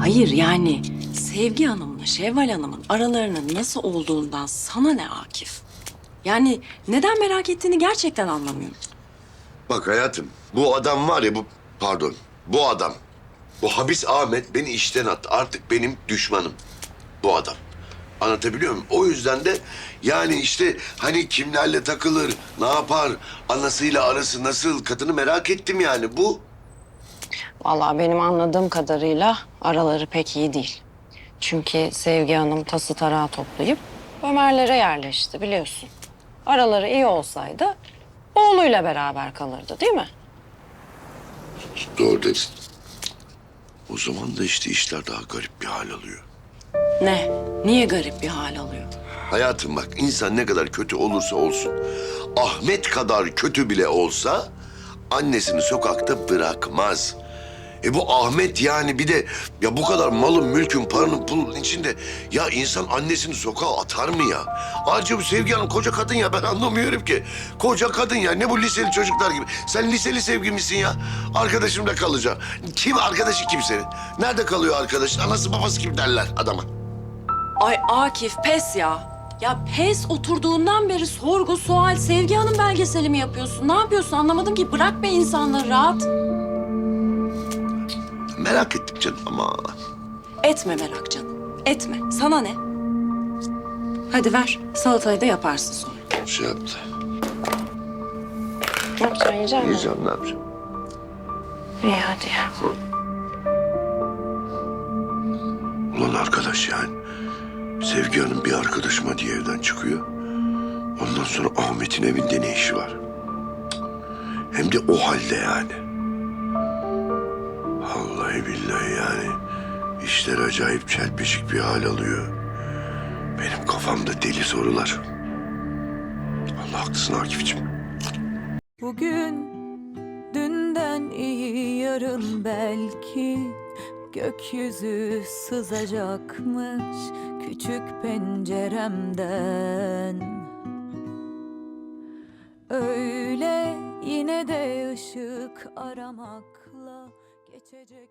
Hayır yani Sevgi Hanım'la Şevval Hanım'ın aralarının nasıl olduğundan sana ne Akif? Yani neden merak ettiğini gerçekten anlamıyorum. Bak hayatım bu adam var ya bu pardon bu adam. Bu habis Ahmet beni işten attı. Artık benim düşmanım bu adam. Anlatabiliyor muyum? O yüzden de yani işte hani kimlerle takılır, ne yapar, anasıyla arası nasıl kadını merak ettim yani bu. Vallahi benim anladığım kadarıyla araları pek iyi değil. Çünkü Sevgi Hanım tası tarağı toplayıp Ömer'lere yerleşti biliyorsun. Araları iyi olsaydı oğluyla beraber kalırdı değil mi? Doğru dedin. O zaman da işte işler daha garip bir hal alıyor. Ne? Niye garip bir hal alıyor? Hayatım bak insan ne kadar kötü olursa olsun Ahmet kadar kötü bile olsa annesini sokakta bırakmaz. E bu Ahmet yani bir de ya bu kadar malın, mülkün, paranın, pulun içinde ya insan annesini sokağa atar mı ya? Ayrıca bu Sevgi Hanım koca kadın ya ben anlamıyorum ki. Koca kadın ya ne bu liseli çocuklar gibi. Sen liseli sevgi misin ya? Arkadaşımda kalacağım. Kim arkadaşı kim senin? Nerede kalıyor arkadaşın? Anası babası kim derler adama? Ay Akif pes ya. Ya pes oturduğundan beri sorgu, sual, Sevgi Hanım belgeseli mi yapıyorsun? Ne yapıyorsun anlamadım ki. Bırak be insanları rahat. Merak ettim canım ama Etme merak canım. Etme. Sana ne? Hadi ver. Salatayı da yaparsın sonra. şey yaptı. Ne yapacaksın? Yiyecek misin? Yiyeceğim ne yapacağım? İyi hadi ya. Ulan arkadaş yani. Sevgi Hanım bir arkadaşıma diye evden çıkıyor. Ondan sonra Ahmet'in evinde ne işi var? Hem de o halde yani. Vallahi billahi yani. işler acayip çelpeşik bir hal alıyor. Benim kafamda deli sorular. Allah haklısın Akif'ciğim. Bugün dünden iyi yarın belki gökyüzü sızacakmış küçük penceremden. Öyle yine de ışık aramakla geçecek.